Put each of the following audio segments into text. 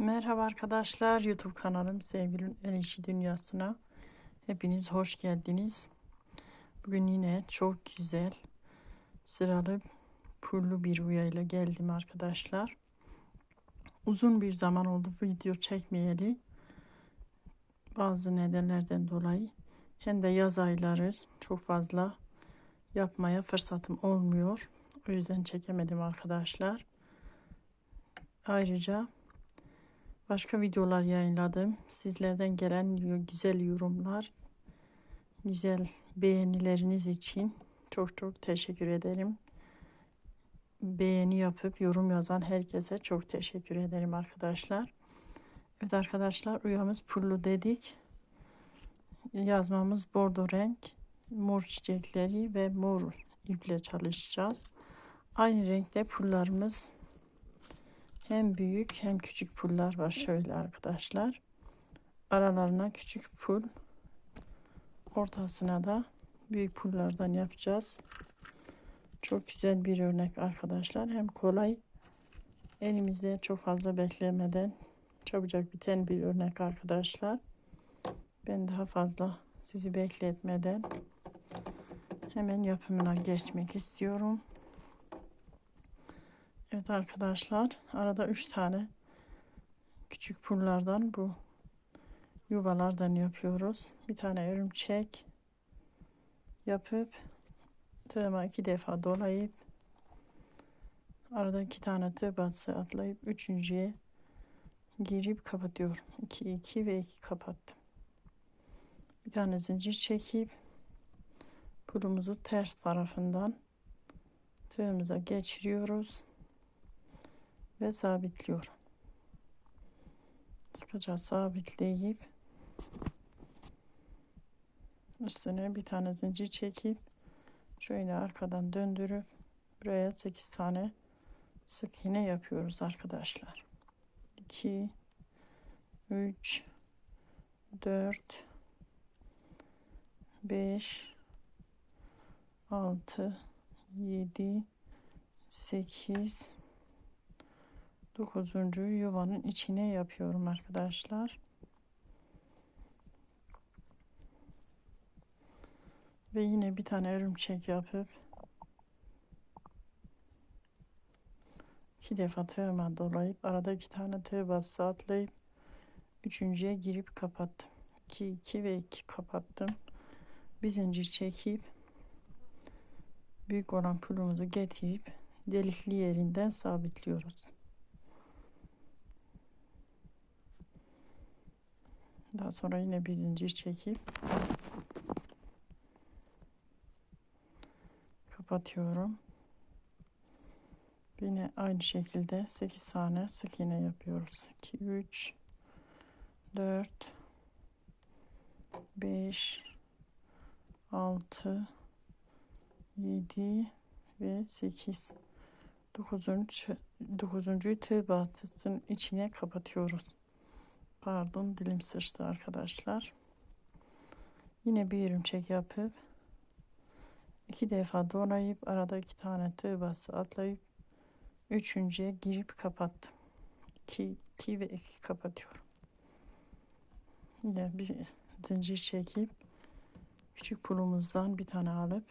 Merhaba arkadaşlar YouTube kanalım sevgili El Dünyası'na hepiniz hoş geldiniz. Bugün yine çok güzel sıralı pullu bir uyayla geldim arkadaşlar. Uzun bir zaman oldu video çekmeyeli. Bazı nedenlerden dolayı hem de yaz ayları çok fazla yapmaya fırsatım olmuyor. O yüzden çekemedim arkadaşlar. Ayrıca başka videolar yayınladım. Sizlerden gelen güzel yorumlar, güzel beğenileriniz için çok çok teşekkür ederim. Beğeni yapıp yorum yazan herkese çok teşekkür ederim arkadaşlar. Evet arkadaşlar uyamız pullu dedik. Yazmamız bordo renk, mor çiçekleri ve mor iple çalışacağız. Aynı renkte pullarımız hem büyük hem küçük pullar var şöyle arkadaşlar. Aralarına küçük pul, ortasına da büyük pullardan yapacağız. Çok güzel bir örnek arkadaşlar. Hem kolay elimizde çok fazla beklemeden çabucak biten bir örnek arkadaşlar. Ben daha fazla sizi bekletmeden hemen yapımına geçmek istiyorum. Evet arkadaşlar arada 3 tane küçük pullardan bu yuvalardan yapıyoruz. Bir tane örümcek yapıp tığıma iki defa dolayıp arada iki tane tığ batısı atlayıp üçüncüye girip kapatıyorum. 2 2 ve 2 kapattım. Bir tane zincir çekip pulumuzu ters tarafından tığımıza geçiriyoruz ve sabitliyorum. Sıkıca sabitleyip üstüne bir tane zincir çekip şöyle arkadan döndürüp buraya 8 tane sık iğne yapıyoruz arkadaşlar. 2 3 4 5 6 7 8 dokuzuncu yuvanın içine yapıyorum arkadaşlar. Ve yine bir tane örümcek yapıp iki defa tığıma dolayıp arada iki tane tığ bası atlayıp üçüncüye girip kapattım. 2 2 ve 2 kapattım. Bir zincir çekip büyük olan pulumuzu getirip delikli yerinden sabitliyoruz. Daha sonra yine bir zincir çekip kapatıyorum. Yine aynı şekilde 8 tane sık iğne yapıyoruz. 2 3 4 5 6 7 ve 8 9. 9. tığ batısının içine kapatıyoruz. Pardon dilim sıçtı arkadaşlar. Yine bir örümcek yapıp iki defa dolayıp arada iki tane tığ bası atlayıp üçüncüye girip kapattım. 2 2 ve 2 kapatıyorum. Yine bir zincir çekip küçük pulumuzdan bir tane alıp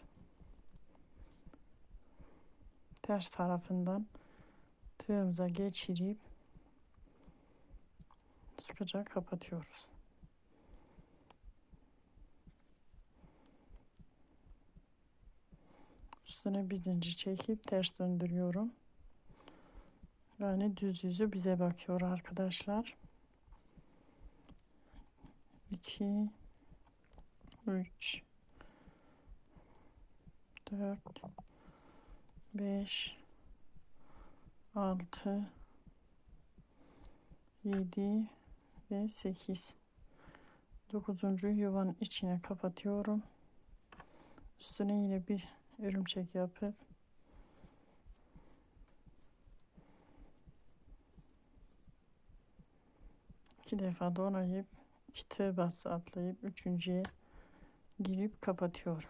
ters tarafından tığımıza geçirip sıkıca kapatıyoruz. Üstüne bir zincir çekip ters döndürüyorum. Yani düz yüzü bize bakıyor arkadaşlar. 2 3 4 5 6 7 ve 8 9. yuvanın içine kapatıyorum üstüne yine bir örümcek yapıp iki defa donayıp iki tığ bası atlayıp üçüncüye girip kapatıyorum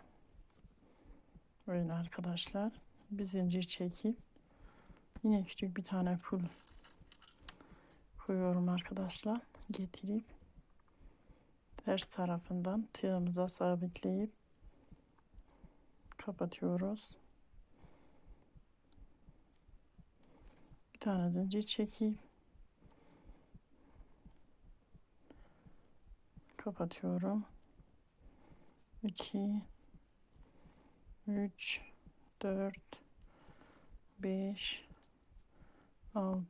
böyle arkadaşlar bir zincir çekip yine küçük bir tane pul koyuyorum arkadaşlar. Getirip ters tarafından tığımıza sabitleyip kapatıyoruz. Bir tane zincir çekip kapatıyorum. 2 3 4 5 6